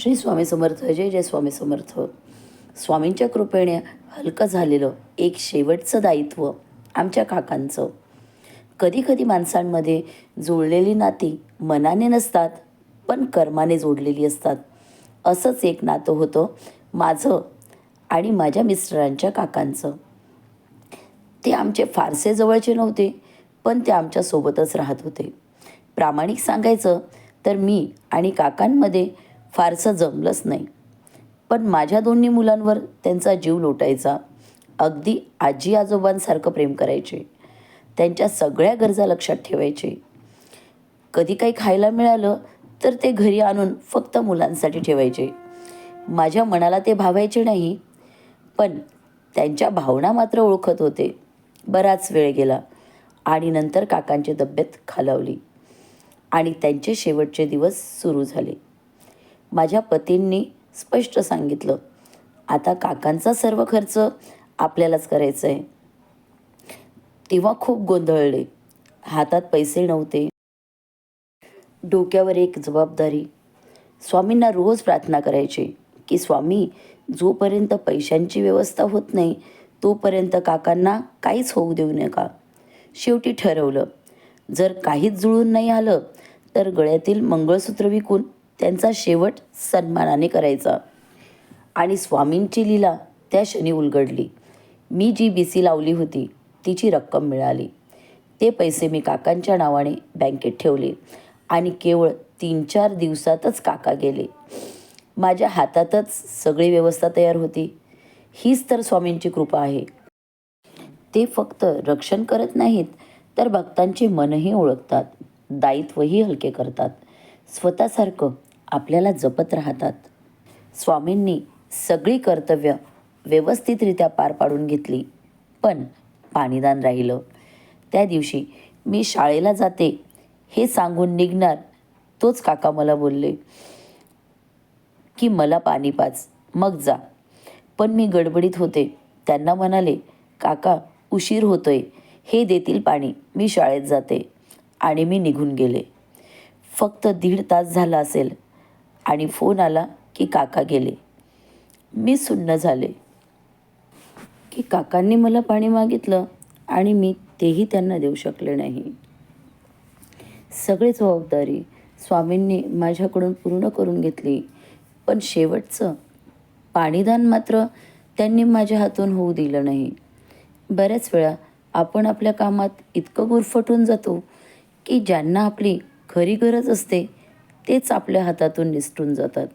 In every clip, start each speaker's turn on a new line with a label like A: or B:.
A: श्री स्वामी समर्थ जय जय स्वामी समर्थ. स्वामींच्या कृपेने हलकं झालेलं एक शेवटचं दायित्व आमच्या काकांचं. कधीकधी माणसांमध्ये जुळलेली नाती मनाने नसतात पण कर्माने जोडलेली असतात. असंच एक नातं होतं माझं आणि माझ्या मिस्टरांच्या काकांचं. ते आमचे फारसे जवळचे नव्हते पण ते आमच्यासोबतच राहत होते. प्रामाणिक सांगायचं तर मी आणि काकांमध्ये फारसं जमलंच नाही. पण माझ्या दोन्ही मुलांवर त्यांचा जीव लोटायचा. अगदी आजी आजोबांसारखं प्रेम करायचे. त्यांच्या सगळ्या गरजा लक्षात ठेवायचे. कधी काही खायला मिळालं तर ते घरी आणून फक्त मुलांसाठी ठेवायचे. माझ्या मनाला ते भावायचे नाही. पण त्यांच्या भावना मात्र ओळखत होते. बराच वेळ गेला आणि नंतर काकांची तब्येत खालावली आणि त्यांचे शेवटचे दिवस सुरू झाले. माझ्या पतींनी स्पष्ट सांगितलं. आता काकांचा सर्व खर्च आपल्यालाच करायचा आहे तेव्हा खूप गोंधळले. हातात पैसे नव्हते. डोक्यावर एक जबाबदारी. स्वामींना रोज प्रार्थना करायची की स्वामी जोपर्यंत पैशांची व्यवस्था होत नाही तोपर्यंत काकांना काहीच होऊ देऊ नका. शेवटी ठरवलं जर काहीच जुळून नाही आलं तर गळ्यातील मंगळसूत्र विकून त्यांचा शेवट सन्मानाने करायचा. आणि स्वामींची लीला त्या क्षणी उलगडली. मी जी बी सी लावली होती तिची रक्कम मिळाली. ते पैसे मी काकांच्या नावाने बँकेत ठेवले आणि केवळ तीन चार दिवसातच काका गेले. माझ्या हातातच सगळी व्यवस्था तयार होती. हीच तर स्वामींची कृपा आहे. ते फक्त रक्षण करत नाहीत तर भक्तांचे मनही ओळखतात. दायित्वही हलके करतात. स्वतःसारखं आपल्याला जपत राहतात. स्वामींनी सगळी कर्तव्य व्यवस्थितरित्या पार पाडून घेतली. पण पाणीदान राहिलं. त्या दिवशी मी शाळेला जाते हे सांगून निघणार तोच काका मला बोलले की मला पाणी पाच मग जा. पण मी गडबडीत होते. त्यांना म्हणाले काका उशीर होतोय. हे देतील पाणी. मी शाळेत जाते. आणि मी निघून गेले. फक्त दीड तास झाला असेल. आणि फोन आला की काका गेले. मी सुन्न झाले. की काकांनी मला पाणी मागितलं आणि मी तेही त्यांना देऊ शकले नाही. सगळी जबाबदारी स्वामींनी माझ्याकडून पूर्ण करून घेतली. पण शेवटचं पाणीदान मात्र त्यांनी माझ्या हातून होऊ दिलं नाही. बऱ्याच वेळा आपण आपल्या कामात इतकं गुरफटून जातो की ज्यांना आपली खरी गरज असते तेच आपल्या हातातून निसटून जातात.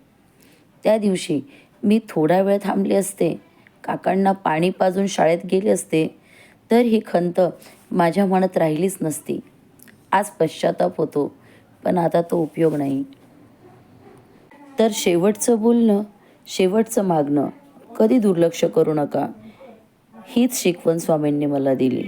A: त्या दिवशी मी थोडा वेळ थांबले असते. काकांना पाणी पाजून शाळेत गेले असते तर ही खंत माझ्या मनात राहिलीच नसती. आज पश्चाताप होतो पण आता तो उपयोग नाही. तर शेवटचं बोलणं शेवटचं मागणं कधी दुर्लक्ष करू नका हीच शिकवण स्वामींनी मला दिली.